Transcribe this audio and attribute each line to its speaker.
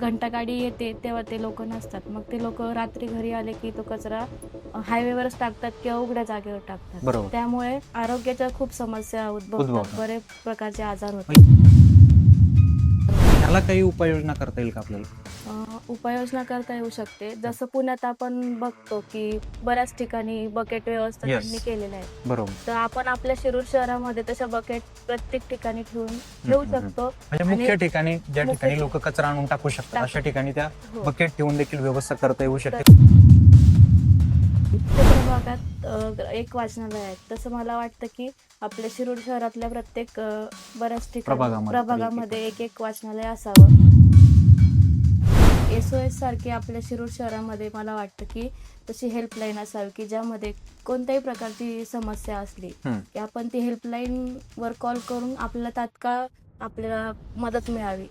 Speaker 1: घंटागाडी येते तेव्हा ते लोक नसतात. मग ते लोक रात्री घरी आले की तो कचरा हायवेवरच टाकतात किंवा उघड्या जागेवर टाकतात. त्यामुळे आरोग्याच्या खूप समस्या उद्भवतात. बरेच प्रकारचे आजार होतात.
Speaker 2: ह्याला काही उपाययोजना करता येईल का आपल्याला?
Speaker 1: उपाययोजना करता येऊ शकते जसं पुण्यात आपण बघतो की बऱ्याच ठिकाणी बकेट व्यवस्था
Speaker 2: Yes.
Speaker 1: त्यांनी केलेल्या आहे
Speaker 2: बरोबर
Speaker 1: तर आपण आपल्या शिरूर शहरामध्ये तशा बकेट प्रत्येक ठिकाणी ठेवून ठेवू
Speaker 2: हम्म, हम्म.
Speaker 1: शकतो
Speaker 2: म्हणजे
Speaker 1: आणि
Speaker 2: मुख्य ठिकाणी ज्या
Speaker 1: मुख्य
Speaker 2: ठिकाणी. लोक कचरा आणून टाकू शकतात
Speaker 1: टाकू.
Speaker 2: अशा ठिकाणी त्या
Speaker 1: हो.
Speaker 2: बकेट ठेवून देखील व्यवस्था करता येऊ शकते
Speaker 1: अ, एक वाचनालय आहे तसं मला वाटतं की आपल्या शिरूर शहरातल्या प्रत्येक अ, बऱ्याच ठिकाणी
Speaker 2: प्रभागामध्ये
Speaker 1: प्रभागामध्ये एक एक वाचनालय असावं सारखे आपल्या शिरूर शहरामध्ये मला वाटतं की तशी हेल्पलाईन असावी की ज्यामध्ये कोणत्याही प्रकारची समस्या असली. की आपण ती हेल्पलाईन वर कॉल करून आपल्याला तात्काळ आपल्याला मदत मिळावी